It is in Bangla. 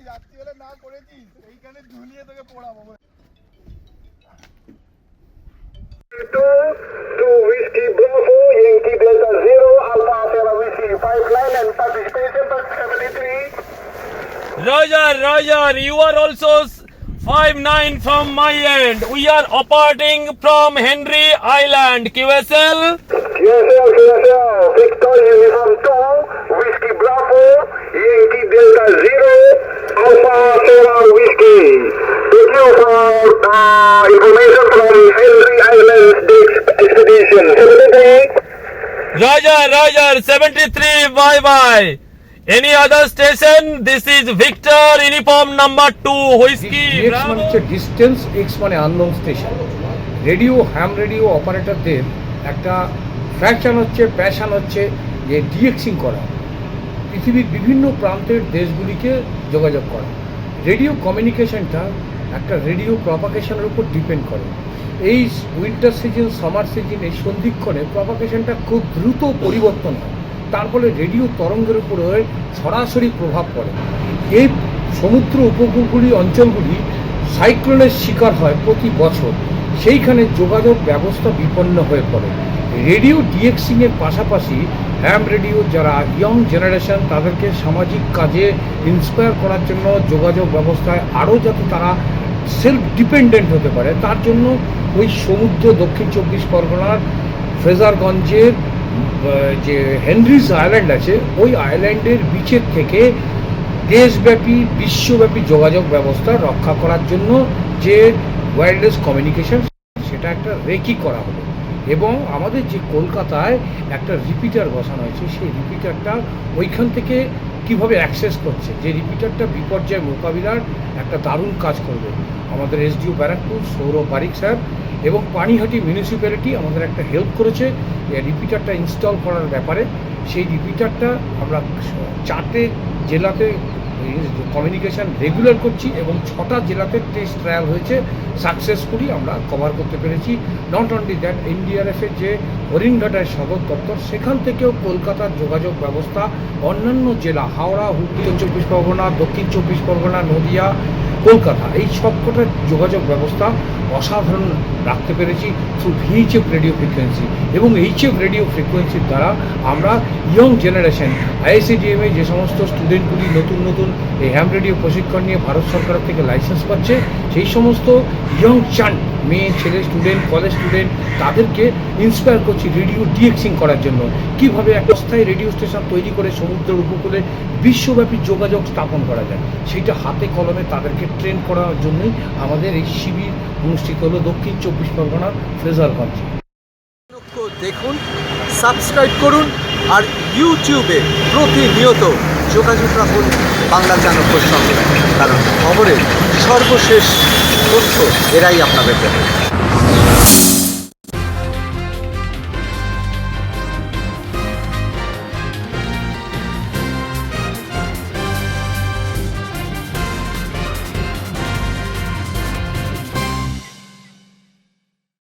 রাত্রিবেলা না করেছিস এইখানে ঝুলিয়ে তোকে পড়াবো Two, two Whiskey Bravo, Yankee Delta Zero, Alpha Sierra Whiskey 59 and participation by 73. Roger, Roger, you are also s- 5-9 from my end. We are operating from Henry Island, QSL. Yes, sir, Uh, information from Henry Island Expedition 73. Roger, Roger, 73, bye bye. Any other station? This is Victor, uniform number 2, Whiskey. DX মানে. হচ্ছে ডিস্টেন্স এক্স মানে unknown station radio ham radio অপারেটরদের একটা ফ্যাশন হচ্ছে প্যাশন হচ্ছে যে ডিএক্সিং করা পৃথিবীর বিভিন্ন প্রান্তের দেশগুলিকে যোগাযোগ করা রেডিও কমিউনিকেশনটা একটা রেডিও প্রপাগেশনের উপর ডিপেন্ড করে। এই উইন্টার সিজন সামার সিজন এই সন্ধিক্ষণে প্রপাগেশনটা খুব দ্রুত পরিবর্তন হয়। তার ফলে রেডিও তরঙ্গের উপরে সরাসরি প্রভাব পড়ে। এই সমুদ্র উপকূলগুলি, অঞ্চলগুলি সাইক্লোনের শিকার হয় প্রতি বছর। সেইখানে যোগাযোগ ব্যবস্থা বিপন্ন হয়ে পড়ে। রেডিও ডিএক্সিংয়ের পাশাপাশি হ্যাম রেডিও যারা ইয়ং জেনারেশন তাদেরকে সামাজিক কাজে ইন্সপায়ার করার জন্য যোগাযোগ ব্যবস্থায় আরও যাতে তারা সেলফ ডিপেন্ডেন্ট হতে পারে। তার জন্য ওই সমুদ্র দক্ষিণ চব্বিশ পরগনার ফ্রেজারগঞ্জের যে হেনরিজ আইল্যান্ড আছে, ওই আইল্যান্ডের বিচের থেকে দেশব্যাপী, বিশ্বব্যাপী যোগাযোগ ব্যবস্থা রক্ষা করার জন্য যে ওয়্যারলেস কমিউনিকেশন সেটা একটা রেকি করা হলো। এবং আমাদের যে কলকাতায় একটা রিপিটার বসানো হয়েছে, সেই রিপিটারটা ওইখান থেকে কীভাবে অ্যাক্সেস করছে? যে রিপিটারটা বিপর্যয় মোকাবিলার একটা দারুণ কাজ করবে। আমাদের এসডিও ব্যারাকপুর, সৌরভ বারিক স্যার এবং পানিহাটি মিউনিসিপ্যালিটি আমাদের একটা হেল্প করেছে রিপিটারটা ইনস্টল করার ব্যাপারে। সেই রিপিটারটা আমরা চারটে জেলাতে কমিউনিকেশন রেগুলার করছি এবং ছটা জেলাতে টেস্ট ট্রায়াল হয়েছে। সাকসেসফুলি আমরা কভার করতে পেরেছি। নট অনলি দ্যাট এনডিআরএফের যে হরিণঘাটায় সদর দপ্তর, সেখান থেকেও কলকাতার যোগাযোগ ব্যবস্থা অন্যান্য জেলা, হাওড়া, হুগলি, চব্বিশ পরগনা, দক্ষিণ চব্বিশ পরগনা, নদিয়া কলকাতা। এই সবকটা যোগাযোগ ব্যবস্থা অসাধারণ রাখতে পেরেছি থ্রু ভিএইচএফ রেডিও ফ্রিকোয়েন্সি এবং এইচএফ রেডিও ফ্রিকোয়েন্সির দ্বারা আমরা ইয়ং জেনারেশন আইএসিডিএমে যে সমস্ত স্টুডেন্টগুলি নতুন নতুন এই হ্যাম রেডিও প্রশিক্ষণ নিয়ে ভারত সরকার থেকে লাইসেন্স পাচ্ছে, সেই সমস্ত ইয়ং চান মেয়ে, ছেলে স্টুডেন্ট কলেজ স্টুডেন্ট তাদেরকে ইন্সপায়ার করছি রেডিও ডিএক্সিং করার জন্য। কীভাবে একটা স্থায়ী রেডিও স্টেশন তৈরি করে সমুদ্রের উপকূলে বিশ্বব্যাপী যোগাযোগ স্থাপন করা যায়, সেইটা হাতে কলমে তাদেরকে ট্রেন করার জন্যই আমাদের এই শিবির অনুষ্ঠিত হলো দক্ষিণ চব্বিশ পরগনার ফ্রেজারগঞ্জে দেখুন, সাবস্ক্রাইব করুন, আর ইউটিউবে প্রতিনিয়ত যোগাযোগ রাখুন বাংলা চাণক্যর সঙ্গে। কারণ খবরের সর্বশেষ তথ্য এরাই আপনাদের দেবে।